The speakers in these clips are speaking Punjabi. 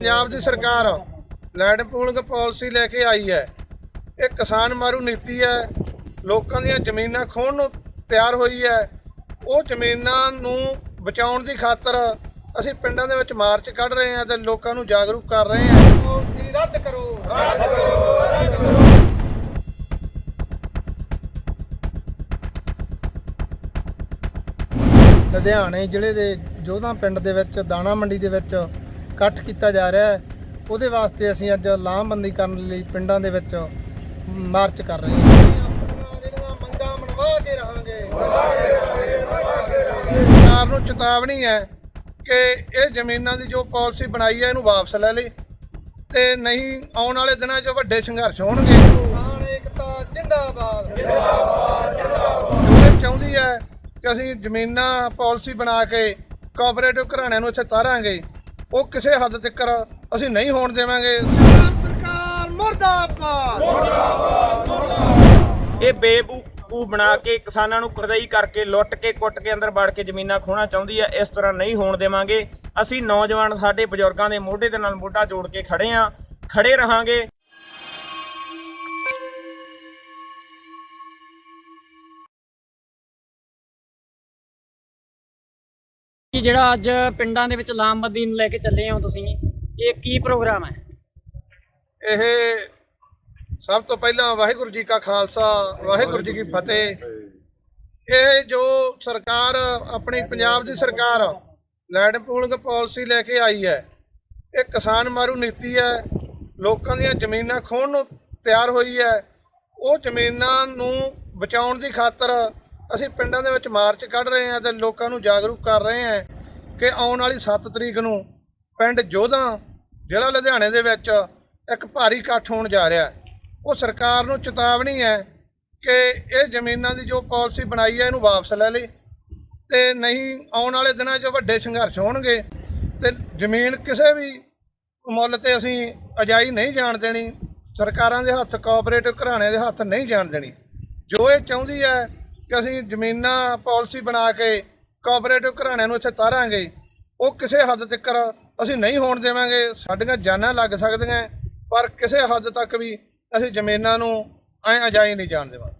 ਪੰਜਾਬ ਦੀ ਸਰਕਾਰ ਲੈਂਡ ਪੂਲਿੰਗ ਪਾਲਿਸੀ ਲੈ ਕੇ ਆਈ ਹੈ। ਇਹ ਕਿਸਾਨ ਮਾਰੂ ਨੀਤੀ ਹੈ। ਲੋਕਾਂ ਦੀਆਂ ਜ਼ਮੀਨਾਂ ਖੋਹਣ ਨੂੰ ਤਿਆਰ ਹੋਈ ਹੈ। ਉਹ ਜ਼ਮੀਨਾਂ ਨੂੰ ਬਚਾਉਣ ਦੀ ਖਾਤਰ ਅਸੀਂ ਪਿੰਡਾਂ ਦੇ ਵਿੱਚ ਮਾਰਚ ਕੱਢ ਰਹੇ ਹਾਂ ਤੇ ਲੋਕਾਂ ਨੂੰ ਜਾਗਰੂਕ ਕਰ ਰਹੇ ਹਾਂ। ਪਾਲਿਸੀ ਰੱਦ ਕਰੋ। ਰੱਦ ਕਰੋ। ਲੁਧਿਆਣੇ ਜ਼ਿਲ੍ਹੇ ਦੇ ਜੋਧਾ ਪਿੰਡ ਦੇ ਵਿੱਚ ਦਾਣਾ ਮੰਡੀ ਦੇ ਵਿੱਚ ਇਕੱਠ ਕੀਤਾ ਜਾ ਰਿਹਾ ਹੈ। ਉਹਦੇ ਵਾਸਤੇ ਅਸੀਂ ਅੱਜ ਲਾਮਬੰਦੀ ਕਰਨ ਲਈ ਪਿੰਡਾਂ ਦੇ ਵਿੱਚ ਮਾਰਚ ਕਰ ਰਹੇ ਹਾਂ। ਆਪਣੀਆਂ ਜਿਹੜੀਆਂ ਮੰਗਾਂ ਮਨਵਾ ਕੇ ਰਹਾਂਗੇ ਸਰਕਾਰ ਨੂੰ ਚੇਤਾਵਨੀ ਹੈ ਕਿ ਇਹ ਜ਼ਮੀਨਾਂ ਦੀ ਜੋ ਪਾਲਿਸੀ ਬਣਾਈ ਹੈ, ਇਹਨੂੰ ਵਾਪਸ ਲੈ ਲਈ ਤੇ ਨਹੀਂ ਆਉਣ ਵਾਲੇ ਦਿਨਾਂ 'ਚ ਵੱਡੇ ਸੰਘਰਸ਼ ਹੋਣਗੇ। ਕਿਸਾਨ ਏਕਤਾ ਜਿੰਦਾਬਾਦ ਜਿੰਦਾਬਾਦ ਜਿੰਦਾਬਾਦ ਚਾਹੁੰਦੀ ਹੈ ਕਿ ਅਸੀਂ ਜ਼ਮੀਨਾਂ, ਪਾਲਿਸੀ ਬਣਾ ਕੇ ਕੋਆਪਰੇਟਿਵ ਘਰਾਣਿਆਂ ਨੂੰ ਇੱਥੇ ਤਾਰਾਂਗੇ। ਉਹ ਕਿਸੇ ਹੱਦ ਤੱਕ ਅਸੀਂ ਨਹੀਂ ਹੋਣ ਦੇਵਾਂਗੇ। ਸਰਕਾਰ ਮਰਦਾਬਾਦ। ਇਹ ਬੇਵਕੂਫ ਬਣਾ ਕੇ ਕਿਸਾਨਾਂ ਨੂੰ ਕਰਜ਼ਈ ਕਰਕੇ ਲੁੱਟ ਕੇ ਕੁੱਟ ਕੇ ਅੰਦਰ ਵੜ ਕੇ ਜ਼ਮੀਨਾਂ ਖੋਹਣਾ ਚਾਹੁੰਦੀ ਹੈ ਇਸ ਤਰ੍ਹਾਂ ਨਹੀਂ ਹੋਣ ਦੇਵਾਂਗੇ। ਅਸੀਂ ਨੌਜਵਾਨ ਸਾਡੇ ਬਜ਼ੁਰਗਾਂ ਦੇ ਮੋਢੇ ਦੇ ਨਾਲ ਮੋਢਾ ਜੋੜ ਕੇ ਖੜੇ ਆਂ। ਖੜੇ ਰਹਾਂਗੇ। ਕਿ ਜਿਹੜਾ ਅੱਜ ਪਿੰਡਾਂ ਦੇ ਵਿੱਚ ਲਾਮਬੰਦੀ ਨੂੰ ਲੈ ਕੇ ਚੱਲੇ ਹੋ ਤੁਸੀਂ, ਇਹ ਕੀ ਪ੍ਰੋਗਰਾਮ ਹੈ? ਇਹ ਸਭ ਤੋਂ ਪਹਿਲਾਂ ਵਾਹਿਗੁਰੂ ਜੀ ਕਾ ਖਾਲਸਾ, ਵਾਹਿਗੁਰੂ ਜੀ ਕੀ ਫਤਿਹ। ਇਹ ਜੋ ਸਰਕਾਰ, ਆਪਣੀ ਪੰਜਾਬ ਦੀ ਸਰਕਾਰ ਲੈਂਡ ਪੂਲਿੰਗ ਪਾਲਿਸੀ ਲੈ ਕੇ ਆਈ ਹੈ, ਇਹ ਕਿਸਾਨ ਮਾਰੂ ਨੀਤੀ ਹੈ, ਲੋਕਾਂ ਦੀਆਂ ਜ਼ਮੀਨਾਂ ਖੋਹਣ ਨੂੰ ਤਿਆਰ ਹੋਈ ਹੈ, ਉਹ ਜ਼ਮੀਨਾਂ ਨੂੰ ਬਚਾਉਣ ਦੀ ਖਾਤਰ ਅਸੀਂ ਪਿੰਡਾਂ ਦੇ ਵਿੱਚ ਮਾਰਚ ਕੱਢ ਰਹੇ ਹਾਂ ਤੇ ਲੋਕਾਂ ਨੂੰ ਜਾਗਰੂਕ ਕਰ ਰਹੇ ਹਾਂ ਕਿ ਆਉਣ ਵਾਲੀ 7 ਤਰੀਕ ਨੂੰ ਪਿੰਡ ਜੋਧਾ, ਜ਼ਿਲ੍ਹਾ ਲੁਧਿਆਣੇ ਦੇ ਵਿੱਚ ਇੱਕ ਭਾਰੀ ਇਕੱਠ ਹੋਣ ਜਾ ਰਿਹਾ ਹੈ। ਉਹ ਸਰਕਾਰ ਨੂੰ ਚੇਤਾਵਨੀ ਹੈ ਕਿ ਇਹ ਜ਼ਮੀਨਾਂ ਦੀ ਜੋ ਪਾਲਿਸੀ ਬਣਾਈ ਹੈ, ਇਹਨੂੰ ਵਾਪਸ ਲੈ ਲਈ ਤੇ ਨਹੀਂ ਆਉਣ ਵਾਲੇ ਦਿਨਾਂ 'ਚ ਵੱਡੇ ਸੰਘਰਸ਼ ਹੋਣਗੇ ਤੇ ਜ਼ਮੀਨ ਕਿਸੇ ਵੀ ਮੁੱਲ ਤੇ ਅਸੀਂ ਅਜਾਈ ਨਹੀਂ ਜਾਣ ਦੇਣੀ, ਸਰਕਾਰਾਂ ਦੇ ਹੱਥ, ਕੋਆਪਰੇਟਿਵ ਘਰਾਣਿਆਂ ਦੇ ਹੱਥ ਨਹੀਂ ਜਾਣ ਦੇਣੀ। ਜੋ ਇਹ ਚਾਹੁੰਦੀ ਹੈ ਕਿ ਅਸੀਂ ਜ਼ਮੀਨਾਂ ਪਾਲਿਸੀ ਬਣਾ ਕੇ ਕੋਆਪਰੇਟਿਵ ਘਰਾਣਿਆਂ ਨੂੰ ਇੱਥੇ ਤਾਰਾਂਗੇ ਉਹ ਕਿਸੇ ਹੱਦ ਤੱਕ ਅਸੀਂ ਨਹੀਂ ਹੋਣ ਦੇਵਾਂਗੇ ਸਾਡੀਆਂ ਜਾਨਾਂ ਲੱਗ ਸਕਦੀਆਂ ਪਰ ਕਿਸੇ ਹੱਦ ਤੱਕ ਵੀ ਅਸੀਂ ਜ਼ਮੀਨਾਂ ਨੂੰ ਐ ਅਜਾਈ ਨਹੀਂ ਜਾਣ ਦੇਵਾਂਗੇ।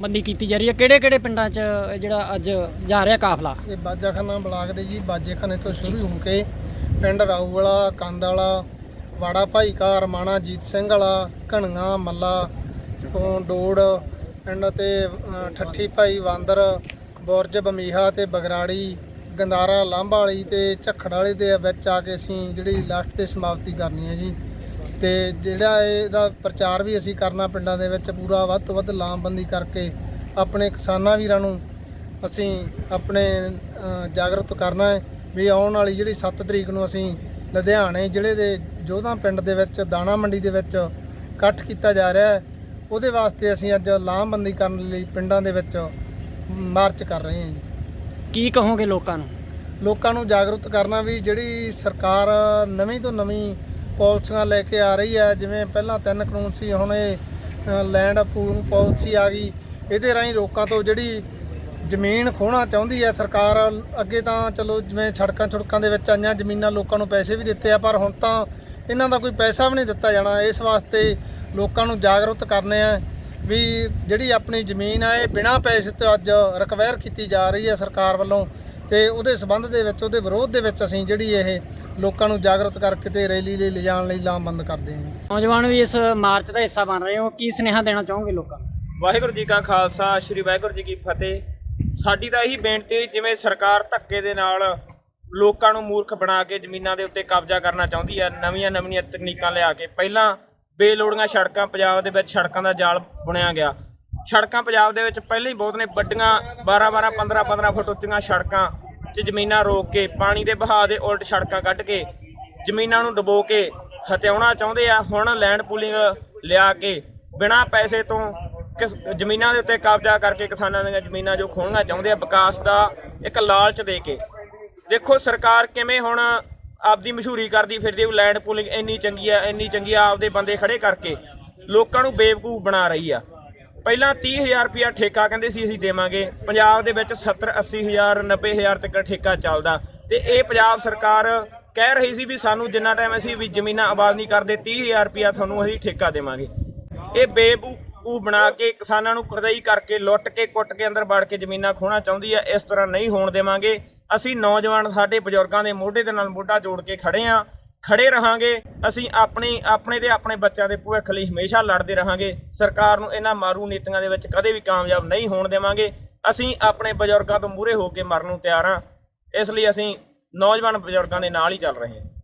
ਬੰਦੀ ਕੀਤੀ ਜਾ ਰਹੀ ਹੈ। ਕਿਹੜੇ ਕਿਹੜੇ ਪਿੰਡਾਂ 'ਚ ਜਿਹੜਾ ਅੱਜ ਜਾ ਰਿਹਾ ਕਾਫਲਾ? ਇਹ ਬਾਜਾਖਾਨਾ ਬਲਾਕ ਦੇ ਜੀ ਬਾਜੇਖਾਨੇ ਤੋਂ ਸ਼ੁਰੂ ਹੋ ਕੇ ਪਿੰਡ ਰਾਊ ਵਾਲਾ ਕੰਦ ਵਾਲਾ ਵਾੜਾ ਭਾਈ ਕਾ ਰਮਾਣਾ ਜੀਤ ਸਿੰਘ ਵਾਲਾ ਘਣੀਆਂ ਮੱਲਾ ਤੋਂ ਡੋੜ ਪਿੰਡ ਤੇ ਠੱਠੀ ਭਾਈ ਵਾਂਦਰ ਬੁਰਜ ਬਮੀਹਾ ਤੇ ਬਗਰਾੜੀ ਗੰਦਾਰਾ ਲਾਂਭਾ ਵਾਲੀ ਤੇ ਝੱਖੜ ਵਾਲੇ ਦੇ ਵਿੱਚ ਆ ਕੇ ਅਸੀਂ ਜਿਹੜੀ ਲਾਸਟ ਤੇ ਸਮਾਪਤੀ ਕਰਨੀ ਹੈ ਜੀ। ਤੇ ਜਿਹੜਾ ਇਹਦਾ ਪ੍ਰਚਾਰ ਵੀ ਅਸੀਂ ਕਰਨਾ ਪਿੰਡਾਂ ਦੇ ਵਿੱਚ ਪੂਰਾ ਵੱਧ ਤੋਂ ਵੱਧ ਲਾਮਬੰਦੀ ਕਰਕੇ ਆਪਣੇ ਕਿਸਾਨਾਂ ਵੀਰਾਂ ਨੂੰ ਅਸੀਂ ਆਪਣੇ ਅ, ਜਾਗਰੂਕ ਕਰਨਾ ਹੈ ਵੀ ਆਉਣ ਵਾਲੀ ਜਿਹੜੀ 7 ਤਰੀਕ ਨੂੰ ਅਸੀਂ ਲੁਧਿਆਣੇ ਜ਼ਿਲ੍ਹੇ ਦੇ ਜੋਧਾ ਪਿੰਡ ਦੇ ਵਿੱਚ ਦਾਣਾ ਮੰਡੀ ਦੇ ਵਿੱਚ ਇਕੱਠ ਕੀਤਾ ਜਾ ਰਿਹਾ ਹੈ। ਉਹਦੇ ਵਾਸਤੇ ਅਸੀਂ ਅੱਜ ਲਾਮਬੰਦੀ ਕਰਨ ਲਈ ਪਿੰਡਾਂ ਦੇ ਵਿੱਚ ਮਾਰਚ ਕਰ ਰਹੇ ਹਾਂ ਜੀ। ਕੀ ਕਹੋਗੇ ਲੋਕਾਂ ਨੂੰ? ਲੋਕਾਂ ਨੂੰ ਜਾਗਰੂਕ ਕਰਨਾ ਵੀ ਜਿਹੜੀ ਸਰਕਾਰ ਨਵੀਂ ਤੋਂ ਨਵੀਂ ਪਾਲਿਸੀਆਂ ਲੈ ਕੇ ਆ ਰਹੀ ਹੈ ਜਿਵੇਂ ਪਹਿਲਾਂ ਤਿੰਨ ਕਾਨੂੰਨ ਸੀ ਹੁਣ ਇਹ ਲੈਂਡ ਪੂਲਿੰਗ ਪਾਲਿਸੀ ਆ ਗਈ। ਇਹਦੇ ਰਾਹੀਂ ਲੋਕਾਂ ਤੋਂ ਜਿਹੜੀ ਜ਼ਮੀਨ ਖੋਹਣਾ ਚਾਹੁੰਦੀ ਹੈ ਸਰਕਾਰ ਅੱਗੇ ਤਾਂ ਚਲੋ ਜਿਵੇਂ ਸੜਕਾਂ ਛੁੜਕਾਂ ਦੇ ਵਿੱਚ ਆਈਆਂ ਜ਼ਮੀਨਾਂ ਲੋਕਾਂ ਨੂੰ ਪੈਸੇ ਵੀ ਦਿੱਤੇ ਆ ਪਰ ਹੁਣ ਤਾਂ ਇਹਨਾਂ ਦਾ ਕੋਈ ਪੈਸਾ ਵੀ ਨਹੀਂ ਦਿੱਤਾ ਜਾਣਾ। ਇਸ ਵਾਸਤੇ ਲੋਕਾਂ ਨੂੰ ਜਾਗਰੂਕ ਕਰਨੇ ਆ ਵੀ ਜਿਹੜੀ ਆਪਣੀ ਜ਼ਮੀਨ ਆ ਇਹ ਬਿਨਾਂ ਪੈਸੇ ਤੋਂ ਅੱਜ ਰਿਕਵਾਇਰ ਕੀਤੀ ਜਾ ਰਹੀ ਹੈ ਸਰਕਾਰ ਵੱਲੋਂ ਤੇ ਉਹਦੇ ਸਬੰਧ ਦੇ ਵਿੱਚ ਉਹਦੇ ਵਿਰੋਧ ਦੇ ਵਿੱਚ ਅਸੀਂ ਜਿਹੜੀ ਇਹ ਲੋਕਾਂ ਨੂੰ ਜਾਗਰੂਕ ਕਰਕੇ ਤੇ ਰੈਲੀ ਲਈ ਲਿਜਾਣ ਲਈ ਲਾਮਬੰਦ ਕਰਦੇ ਹਾਂ ਨੌਜਵਾਨ ਵੀ ਇਸ ਮਾਰਚ ਦਾ ਹਿੱਸਾ ਬਣ ਰਹੇ ਹੋ। ਕੀ ਸੁਨੇਹਾ ਦੇਣਾ ਚਾਹੋਗੇ ਲੋਕਾਂ ਨੂੰ? ਵਾਹਿਗੁਰੂ ਜੀ ਕਾ ਖਾਲਸਾ ਸ੍ਰੀ ਵਾਹਿਗੁਰੂ ਜੀ ਕੀ ਫਤਿਹ। ਸਾਡੀ ਤਾਂ ਇਹੀ ਬੇਨਤੀ ਹੈ, ਜਿਵੇਂ ਸਰਕਾਰ ਧੱਕੇ ਦੇ ਨਾਲ ਲੋਕਾਂ ਨੂੰ ਮੂਰਖ ਬਣਾ ਕੇ ਜ਼ਮੀਨਾਂ ਦੇ ਉੱਤੇ ਕਬਜ਼ਾ ਕਰਨਾ ਚਾਹੁੰਦੀ ਹੈ ਨਵੀਆਂ ਨਵੀਆਂ ਤਕਨੀਕਾਂ ਲਿਆ ਕੇ ਪਹਿਲਾਂ ਬੇਲੋੜੀਆਂ ਸੜਕਾਂ, ਪੰਜਾਬ ਦੇ ਵਿੱਚ ਸੜਕਾਂ ਦਾ ਜਾਲ ਬੁਣਿਆ ਗਿਆ। ਸੜਕਾਂ ਪੰਜਾਬ ਦੇ ਵਿੱਚ ਪਹਿਲਾਂ ਹੀ ਬਹੁਤ ਨੇ, ਵੱਡੀਆਂ 12 12 15 15 ਫੁੱਟ ਉੱਚੀਆਂ ਸੜਕਾਂ, 'ਚ ਜ਼ਮੀਨਾਂ ਰੋਕ ਕੇ, ਪਾਣੀ ਦੇ ਵਹਾਅ ਦੇ ਉਲਟ ਸੜਕਾਂ ਕੱਢ ਕੇ, ਜ਼ਮੀਨਾਂ ਨੂੰ ਡੁਬੋ ਕੇ ਹਤਿਆਉਣਾ ਚਾਹੁੰਦੇ ਆ। ਹੁਣ ਲੈਂਡ ਪੂਲਿੰਗ ਲਿਆ ਕੇ, ਬਿਨਾਂ ਪੈਸੇ ਤੋਂ ਕਿਸ- ਜ਼ਮੀਨਾਂ ਦੇ ਉੱਤੇ ਕਬਜ਼ਾ ਕਰਕੇ ਕਿਸਾਨਾਂ ਦੀਆਂ ਜ਼ਮੀਨਾਂ ਜੋ ਖੋਹਣੀਆਂ ਚਾਹੁੰਦੇ ਆ, ਵਿਕਾਸ ਦਾ ਇੱਕ ਲਾਲਚ ਦੇ ਕੇ। ਦੇਖੋ, ਸਰਕਾਰ ਕਿਵੇਂ ਹੁਣ ਆਪਦੀ ਮਸ਼ਹੂਰੀ ਕਰਦੀ ਫਿਰਦੀ ਉਹ ਲੈਂਡ ਪੂਲਿੰਗ ਇੰਨੀ ਚੰਗੀ ਆ, ਇੰਨੀ ਚੰਗੀ ਆ, ਆਪਦੇ ਬੰਦੇ ਖੜੇ ਕਰਕੇ ਲੋਕਾਂ ਨੂੰ ਬੇਵਕੂਫ ਬਣਾ ਰਹੀ ਆ। ਪਹਿਲਾਂ 30000 ਰੁਪਇਆ ਠੇਕਾ ਕਹਿੰਦੇ ਸੀ, ਅਸੀਂ ਦੇਵਾਂਗੇ। ਪੰਜਾਬ ਦੇ ਵਿੱਚ 70 80000 90000 ਤੱਕ ਠੇਕਾ ਚੱਲਦਾ। ਤੇ ਇਹ ਪੰਜਾਬ ਸਰਕਾਰ ਕਹਿ ਰਹੀ ਸੀ ਵੀ ਸਾਨੂੰ ਜਿੰਨਾ ਟਾਈਮ ਅਸੀਂ ਵੀ ਜ਼ਮੀਨਾਂ ਆਬਾਦ ਨਹੀਂ ਕਰਦੇ 30000 ਰੁਪਇਆ ਤੁਹਾਨੂੰ ਅਸੀਂ ਠੇਕਾ ਦੇਵਾਂਗੇ। ਇਹ ਬੇਵਕੂਫ ਬਣਾ ਕੇ ਕਿਸਾਨਾਂ ਨੂੰ ਕਰਜ਼ਈ ਕਰਕੇ ਲੁੱਟ ਕੇ, ਕੁੱਟ ਕੇ ਅੰਦਰ ਵੜ ਕੇ ਜ਼ਮੀਨਾਂ ਖੋਣਾ ਚਾਹੁੰਦੀ ਆ, ਇਸ ਤਰ੍ਹਾਂ ਨਹੀਂ ਹੋਣ ਦੇਵਾਂਗੇ। ਅਸੀਂ ਨੌਜਵਾਨ ਸਾਡੇ ਬਜ਼ੁਰਗਾਂ ਦੇ ਮੋਢੇ ਦੇ ਨਾਲ ਮੋਢਾ ਜੋੜ ਕੇ ਖੜੇ ਆਂ, ਖੜੇ ਰਹਾਂਗੇ, ਅਸੀਂ ਆਪਣੀ, ਆਪਣੇ ਤੇ ਆਪਣੇ ਬੱਚਿਆਂ ਦੇ ਭਵਿੱਖ ਲਈ ਹਮੇਸ਼ਾ ਲੜਦੇ ਰਹਾਂਗੇ, ਸਰਕਾਰ ਨੂੰ ਇਹਨਾਂ ਮਾਰੂ ਨੀਤੀਆਂ ਦੇ ਵਿੱਚ ਕਦੇ ਵੀ ਕਾਮਯਾਬ ਨਹੀਂ ਹੋਣ ਦੇਵਾਂਗੇ, ਅਸੀਂ ਆਪਣੇ ਬਜ਼ੁਰਗਾਂ ਤੋਂ ਮੂਹਰੇ ਹੋ ਕੇ ਮਰਨ ਨੂੰ ਤਿਆਰ ਹਾਂ ਇਸ ਲਈ ਅਸੀਂ ਨੌਜਵਾਨ ਬਜ਼ੁਰਗਾਂ ਦੇ ਨਾਲ ਹੀ ਚੱਲ ਰਹੇ ਹਾਂ